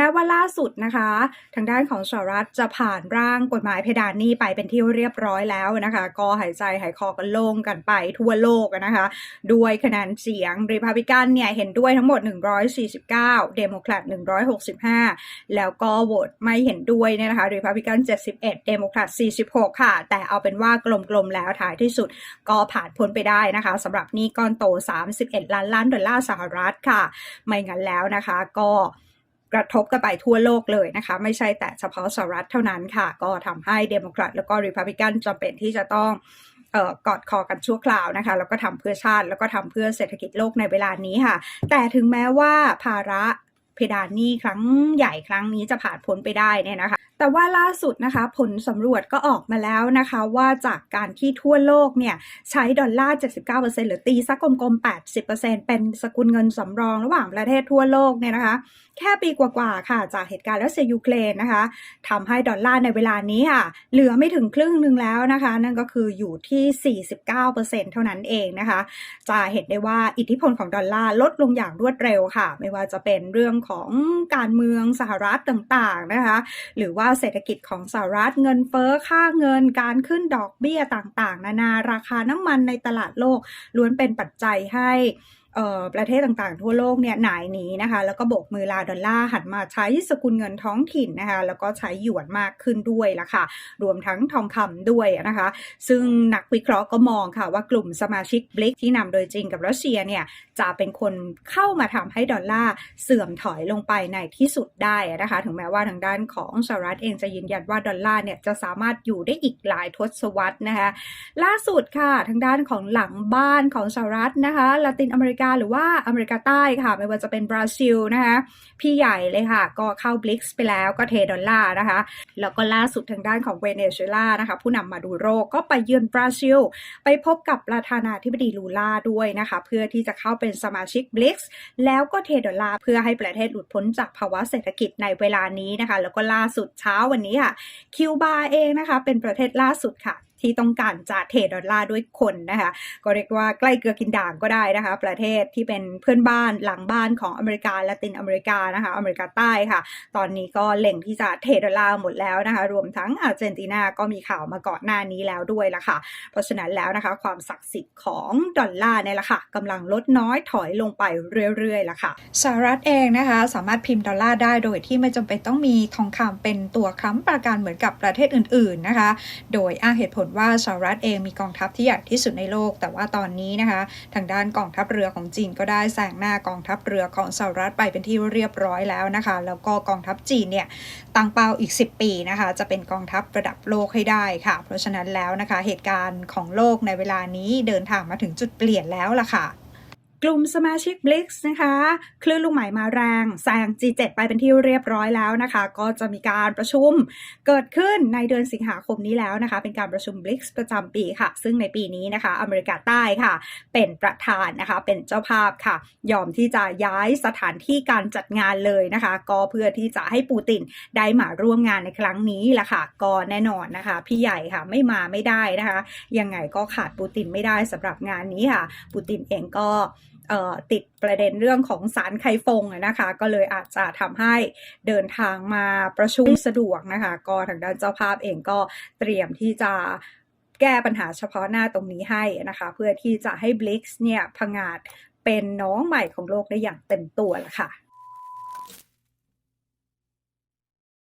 แม้ว่าล่าสุดนะคะ ทางด้านของสหรัฐจะผ่านร่างกฎหมายเพดานหนี้ไปเป็นที่เรียบร้อยแล้วนะคะ ก็หายใจหายคอกันโล่งกันไปทั่วโลกนะคะ ด้วยคะแนนเสียงริพับลิกันเนี่ยเห็นด้วยทั้งหมด 149 เดโมแครต165 แล้วก็โหวตไม่เห็นด้วยเนี่ยนะคะริพับลิกัน 71 เดโมแครต46 ค่ะ แต่เอาเป็นว่ากลมๆแล้วท้ายที่สุดก็ผ่านพ้นไปได้นะคะสำหรับหนี้ก้อนโต 31 ล้านล้านดอลลาร์สหรัฐค่ะ ไม่งั้นแล้วนะคะก็ กระทบกันไปทั่วโลกเลยนะคะ ไม่ใช่แต่เฉพาะสหรัฐเท่านั้นค่ะ ก็ทำให้เดโมแครตแล้วก็ริพับลิกันจำเป็นที่จะต้องเออกอดคอกันชั่วคราวนะคะแล้วก็ทำเพื่อชาติ แล้วก็ทำเพื่อเศรษฐกิจโลกในเวลานี้ค่ะ แต่ถึงแม้ว่าภาระ เพดานหนี้ครั้งใหญ่ครั้งนี้จะผ่านพ้นไปได้เนี่ยนะคะ แต่ว่าล่าสุดนะคะ ผลสำรวจก็ออกมาแล้วนะคะ ว่าจากการที่ทั่วโลกเนี่ยใช้ดอลลาร์ 79%หรือตีสักกลมๆ 80%เป็นสกุลเงินสำรองระหว่างประเทศทั่วโลกเนี่ยนะคะ แค่ปีกว่าๆค่ะ จากเหตุการณ์รัสเซียยูเครนนะคะทำให้ดอลลาร์ในเวลานี้ค่ะ เหลือไม่ถึงครึ่งหนึ่งแล้วนะคะ นั่นก็คืออยู่ที่ 49%เท่านั้นเองนะคะ จะเห็นได้ว่าอิทธิพลของดอลลาร์ลดลงอย่างรวดเร็วค่ะ ไม่ว่าจะเป็นเรื่องของการเมืองสหรัฐต่างๆนะคะหรือว่าเศรษฐกิจของสหรัฐเงินเฟ้อค่าเงินการขึ้นดอกเบี้ยต่างๆ นานาราคาน้ำมันในตลาดโลกล้วนเป็นปัจจัยให้ ประเทศต่างๆ ทั่วโลกเนี่ยหนายหนีนะคะ แล้วก็โบกมือลาดอลลาร์หันมาใช้สกุลเงินท้องถิ่นนะคะ แล้วก็ใช้หยวนมากขึ้นด้วยละค่ะ รวมทั้งทองคำด้วยนะคะ ซึ่งนักวิเคราะห์ก็มองค่ะว่ากลุ่มสมาชิกบลิกที่นำโดยจีนกับรัสเซียเนี่ยจะเป็นคนเข้ามาทำให้ดอลลาร์เสื่อมถอยลงไปในที่สุดได้นะคะ ถึงแม้ว่าทางด้านของสหรัฐเองจะยืนยันว่าดอลลาร์เนี่ยจะสามารถอยู่ได้อีกหลายทศวรรษนะคะ ล่าสุดค่ะทางด้านของหลังบ้านของสหรัฐนะคะลาตินอเมริกาหรือว่าอเมริกาใต้ค่ะ ไม่ว่าจะเป็นบราซิลนะคะพี่ใหญ่เลยค่ะ ก็เข้าบลิกส์ไปแล้วก็เทดอลลาร์นะคะ แล้วก็ล่าสุดทางด้านของเวเนซุเอลานะคะ ผู้นำมาดูโรก็ไปเยือนบราซิล ไปพบกับประธานาธิบดีลูล่าด้วยนะคะ เพื่อที่จะเข้าเป็นสมาชิกบลิกส์แล้วก็เทดอลลาร์เพื่อให้ประเทศหลุดพ้นจากภาวะเศรษฐกิจในเวลานี้นะคะ แล้วก็ล่าสุดเช้าวันนี้ค่ะคิวบาเองนะคะ เป็นประเทศล่าสุดค่ะ ที่ต้องการจะเทรดดอลลาร์ด้วยคนนะคะ ก็เรียกว่าใกล้เกลือกินด่างก็ได้นะคะ ประเทศที่เป็นเพื่อนบ้านหลังบ้านของอเมริกาละตินอเมริกานะคะ อเมริกาใต้ค่ะ ตอนนี้ก็เล็งที่จะเทรดดอลลาร์หมดแล้วนะคะ รวมทั้งอาร์เจนตินาก็มีข่าวมาก่อนหน้านี้แล้วด้วยละค่ะ เพราะฉะนั้นแล้วนะคะ ความศักดิ์สิทธิ์ของดอลลาร์เนี่ยละค่ะกำลังลดน้อยถอยลงไปเรื่อยๆละค่ะสหรัฐเองนะคะ สามารถพิมพ์ดอลลาร์ได้โดยที่ไม่จำเป็นต้องมีทองคำเป็นตัวค้ำประกันเหมือนกับประเทศอื่น ๆนะคะ โดยอ้างเหตุผลว่าสหรัฐเองมีกองทัพที่ใหญ่ที่สุดในโลก แต่ว่าตอนนี้นะคะ ทางด้านกองทัพเรือของจีนก็ได้แซงหน้ากองทัพเรือของสหรัฐไปเป็นที่เรียบร้อยแล้วนะคะ แล้วก็กองทัพจีนเนี่ยตั้งเป้าอีก 10 ปีนะคะ จะเป็นกองทัพระดับโลกให้ได้ค่ะ เพราะฉะนั้นแล้วนะคะ เหตุการณ์ของโลกในเวลานี้เดินทางมาถึงจุดเปลี่ยนแล้วล่ะค่ะ กลุ่มสมาชิก BRICS นะคะ คลื่นลูกใหม่มาแรงแซง G7 ไปเป็นที่เรียบร้อยแล้วนะคะ ก็จะมีการประชุมเกิดขึ้นในเดือนสิงหาคมนี้แล้วนะคะ เป็นการประชุม BRICS ประจำปีค่ะ ซึ่งในปีนี้นะคะ อเมริกาใต้ค่ะ เป็นประธานนะคะ เป็นเจ้าภาพค่ะ ยอมที่จะย้ายสถานที่การจัดงานเลยนะคะ ก็เพื่อที่จะให้ปูตินได้มาร่วมงานในครั้งนี้แหละค่ะ ก็แน่นอนนะคะ พี่ใหญ่ค่ะไม่มาไม่ได้นะคะ ยังไงก็ขาดปูตินไม่ได้สำหรับงานนี้ค่ะ ปูตินเองก็ติดประเด็นเรื่องของสารไคฟงนะคะ ก็เลยอาจจะทำให้เดินทางมาประชุมสะดวกนะคะ ก็ทางด้านเจ้าภาพเองก็เตรียมที่จะแก้ปัญหาเฉพาะหน้าตรงนี้ให้นะคะ เพื่อที่จะให้บลิกซ์เนี่ยผงาดเป็นน้องใหม่ของโลกได้อย่างเต็มตัวละค่ะ